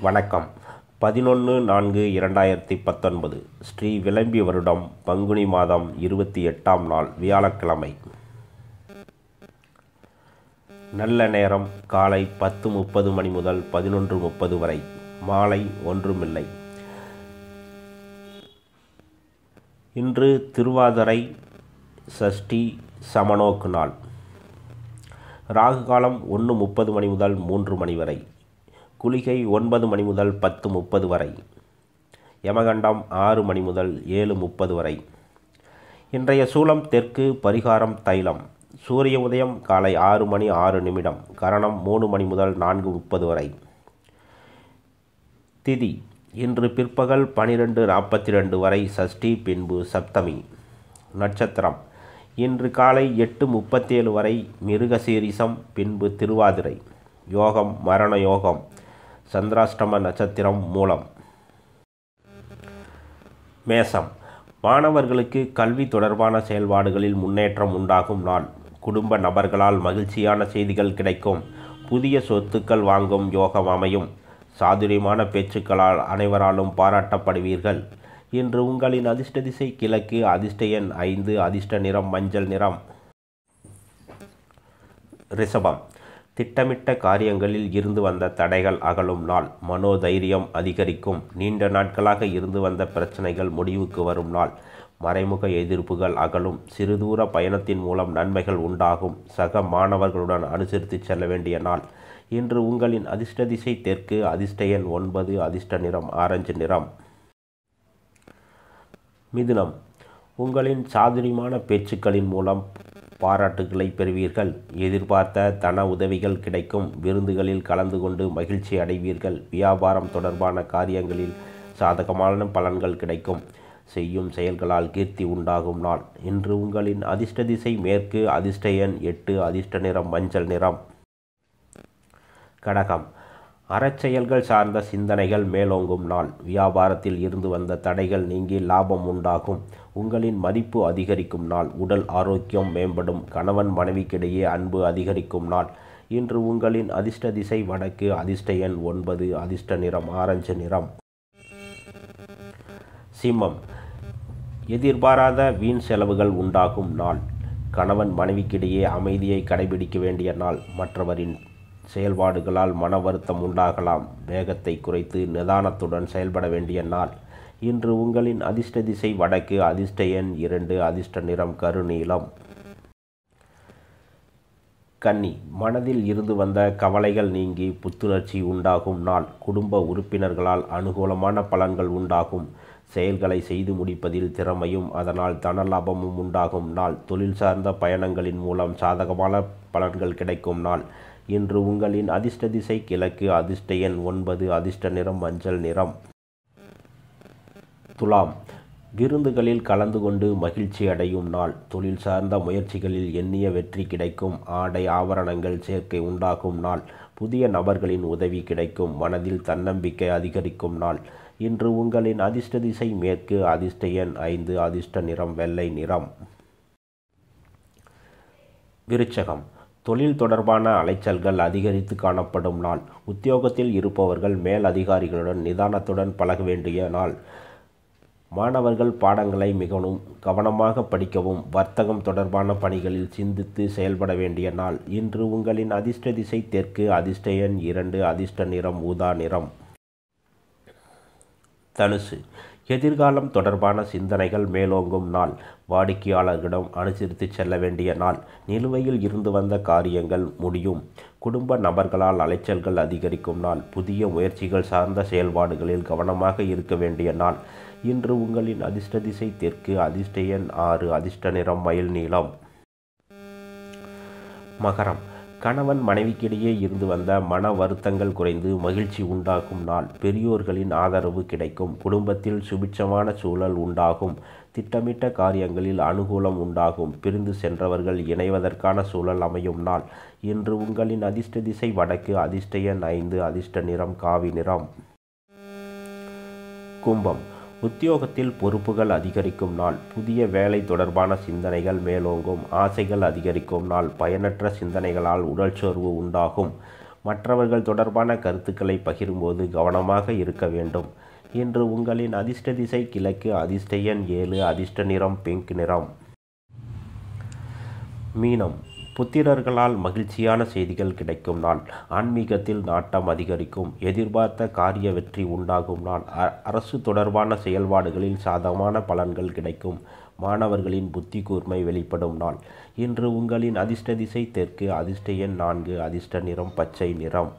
வணக்கம். பதினொன்று நான்கு இரண்டாயிரத்தி பத்தொன்பது ஸ்ரீ விளம்பி வருடம் பங்குனி மாதம் இருபத்தி எட்டாம் நாள் வியாழக்கிழமை. நல்ல நேரம் காலை பத்து முப்பது மணி முதல் பதினொன்று முப்பது வரை. மாலை ஒன்றுமில்லை. இன்று திருவாதிரை சஷ்டி சமனோக்கு நாள். ராகு காலம் ஒன்று முப்பது மணி முதல் மூன்று மணி வரை. குளிகை ஒன்பது மணி முதல் பத்து முப்பது வரை. யமகண்டம் ஆறு மணி முதல் ஏழு முப்பது வரை. இன்றைய சூலம் தெற்கு பரிகாரம் தைலம். சூரிய உதயம் காலை ஆறு மணி ஆறு நிமிடம். கரணம் மூணு மணி முதல் நான்கு முப்பது வரை. திதி. இன்று பிற்பகல் பனிரெண்டு நாற்பத்தி ரெண்டு வரை சஷ்டி பின்பு சப்தமி. நட்சத்திரம். இன்று காலை எட்டு முப்பத்தேழு வரை மிருகசீரிசம் பின்பு திருவாதிரை. யோகம் மரண யோகம். சந்திராஷ்டம நட்சத்திரம் மூலம். மேசம் மாணவர்களுக்கு கல்வி தொடர்பான செயல்பாடுகளில் முன்னேற்றம் உண்டாகும் நாள். குடும்ப நபர்களால் மகிழ்ச்சியான செய்திகள் கிடைக்கும். புதிய சொத்துக்கள் வாங்கும் யோகம் அமையும். சாதுரியமான பேச்சுக்களால் அனைவராலும் பாராட்டப்படுவீர்கள். இன்று உங்களின் அதிர்ஷ்ட திசை கிழக்கு அதிர்ஷ்ட எண் ஐந்து அதிர்ஷ்ட நிறம் மஞ்சள் நிறம். ரிஷபம். திட்டமிட்ட காரியங்களில் இருந்து வந்த தடைகள் அகலும் நாள். மனோதைரியம் அதிகரிக்கும். நீண்ட நாட்களாக இருந்து வந்த பிரச்சனைகள் முடிவுக்கு வரும் நாள். மறைமுக எதிர்ப்புகள் அகலும். சிறுதூர பயணத்தின் மூலம் நன்மைகள் உண்டாகும். சக மாணவர்களுடன் அனுசரித்து செல்ல வேண்டிய நாள். இன்று உங்களின் அதிர்ஷ்ட திசை தெற்கு. அதிர்ஷ்ட எண் ஒன்பது. அதிர்ஷ்ட நிறம் ஆரஞ்சு நிறம். மிதுனம். உங்களின் சாதுரியமான பேச்சுக்களின் மூலம் பாராட்டுகளை பெறுவீர்கள். எதிர்பார்த்த தன உதவிகள் கிடைக்கும். விருந்துகளில் கலந்து கொண்டு மகிழ்ச்சி அடைவீர்கள். வியாபாரம் தொடர்பான காரியங்களில் சாதகமான பலன்கள் கிடைக்கும். செய்யும் செயல்களால் கீர்த்தி உண்டாகும் நாள். இன்று உங்களின் அதிர்ஷ்ட திசை மேற்கு அதிர்ஷ்ட எண் எட்டு அதிர்ஷ்ட நிறம் மஞ்சள் நிறம். கடகம். அறச்செயல்கள் சார்ந்த சிந்தனைகள் மேலோங்கும் நாள். வியாபாரத்தில் இருந்து வந்த தடைகள் நீங்கி லாபம் உண்டாகும். உங்களின் மதிப்பு அதிகரிக்கும் நாள். உடல் ஆரோக்கியம் மேம்படும். கணவன் மனைவிக்கிடையே அன்பு அதிகரிக்கும் நாள். இன்று உங்களின் அதிர்ஷ்ட திசை வடக்கு. அதிர்ஷ்ட எண் ஒன்பது. அதிர்ஷ்ட நிறம் ஆரஞ்சு நிறம். சிம்மம். எதிர்பாராத வீண் செலவுகள் உண்டாகும் நாள். கணவன் மனைவிக்கிடையே அமைதியை கடைபிடிக்க வேண்டிய நாள். மற்றவரின் செயல்பாடுகளால் மன வருத்தம் உண்டாகலாம். வேகத்தை குறைத்து நிதானத்துடன் செயல்பட வேண்டிய நாள். இன்று உங்களின் அதிர்ஷ்ட திசை வடக்கு அதிர்ஷ்ட எண் இரண்டு அதிர்ஷ்ட நிறம் கருநீளம் கன்னி மனதில் இருந்து வந்த கவலைகள் நீங்கி புத்துணர்ச்சி உண்டாகும் நாள். குடும்ப உறுப்பினர்களால் அனுகூலமான பலன்கள் உண்டாகும். செயல்களை செய்து முடிப்பதில் திறமையும் அதனால் தன லாபமும் உண்டாகும் நாள். தொழில் சார்ந்த பயணங்களின் மூலம் சாதகமான பலன்கள் கிடைக்கும் நாள். இன்று உங்களின் அதிர்ஷ்ட திசை கிழக்கு அதிர்ஷ்ட எண் ஒன்பது அதிர்ஷ்ட நிறம் மஞ்சள் நிறம். துலாம். விருந்துகளில் கலந்து கொண்டு மகிழ்ச்சி அடையும் நாள். தொழில் சார்ந்த முயற்சிகளில் எண்ணிய வெற்றி கிடைக்கும். ஆடை ஆபரணங்கள் சேர்க்கை உண்டாகும் நாள். புதிய நபர்களின் உதவி கிடைக்கும். மனதில் தன்னம்பிக்கை அதிகரிக்கும் நாள். இன்று உங்களின் அதிர்ஷ்ட திசை மேற்கு அதிர்ஷ்ட எண் ஐந்து அதிர்ஷ்ட நிறம் வெள்ளை நிறம். விருச்சகம். தொழில் தொடர்பான அலைச்சல்கள் அதிகரித்து காணப்படும் நாள். உத்தியோகத்தில் இருப்பவர்கள் மேல் அதிகாரிகளுடன் நிதானத்துடன் பழக வேண்டிய நாள். மாணவர்கள் பாடங்களை மிகவும் கவனமாக படிக்கவும் வர்த்தகம் தொடர்பான பணிகளில் சிந்தித்து செயல்பட வேண்டிய நாள். இன்று உங்களின் அதிர்ஷ்ட திசை தெற்கு அதிர்ஷ்ட எண் இரண்டு அதிர்ஷ்ட நிறம் ஊதா நிறம். தனுசு. எதிர்காலம் தொடர்பான சிந்தனைகள் மேலோங்கும் நாள். வாடிக்கையாளர்களிடம் அனுசரித்து செல்ல வேண்டிய நாள். நிலுவையில் இருந்து வந்த காரியங்கள் முடியும். குடும்ப நபர்களால் அலைச்சல்கள் அதிகரிக்கும் நாள். புதிய முயற்சிகள் சார்ந்த செயல்பாடுகளில் கவனமாக இருக்க வேண்டிய நாள். இன்று உங்களின் அதிர்ஷ்ட திசை தெற்கு அதிர்ஷ்ட எண் ஆறு அதிர்ஷ்ட நிறம் மயில் நீளம். மகரம். கணவன் மனைவிக்கிடையே இருந்து வந்த மன வருத்தங்கள் குறைந்து மகிழ்ச்சி உண்டாகும் நாள். பெரியோர்களின் ஆதரவு கிடைக்கும். குடும்பத்தில் சுபிட்சமான சூழல் உண்டாகும். திட்டமிட்ட காரியங்களில் அனுகூலம் உண்டாகும். பிரிந்து சென்றவர்கள் இணைவதற்கான சூழல் அமையும் நாள். இன்று உங்களின் அதிர்ஷ்ட திசை வடக்கு அதிர்ஷ்ட எண் ஐந்து அதிர்ஷ்ட நிறம் காவி நிறம். கும்பம். உத்தியோகத்தில் பொறுப்புகள் அதிகரிக்கும் நாள். புதிய வேலை தொடர்பான சிந்தனைகள் மேலோங்கும். ஆசைகள் அதிகரிக்கும் நாள். பயனற்ற சிந்தனைகளால் உடல் சோர்வு உண்டாகும். மற்றவர்கள் தொடர்பான கருத்துக்களை பகிரும்போது கவனமாக இருக்க வேண்டும். இன்று உங்களின் அதிர்ஷ்ட திசை கிழக்கு அதிர்ஷ்ட எண் ஏழு அதிர்ஷ்ட நிறம் பிங்க் நிறம். மீனம். புத்திரர்களால் மகிழ்ச்சியான செய்திகள் கிடைக்கும் நாள். ஆன்மீகத்தில் நாட்டம் அதிகரிக்கும். எதிர்பார்த்த காரிய வெற்றி உண்டாகும் நாள். அரசு தொடர்பான செயல்பாடுகளில் சாதகமான பலன்கள் கிடைக்கும். மாணவர்களின் புத்தி கூர்மை வெளிப்படும் நாள். இன்று உங்களின் அதிர்ஷ்ட திசை தெற்கு அதிர்ஷ்ட எண் நான்கு அதிர்ஷ்ட நிறம் பச்சை நிறம்.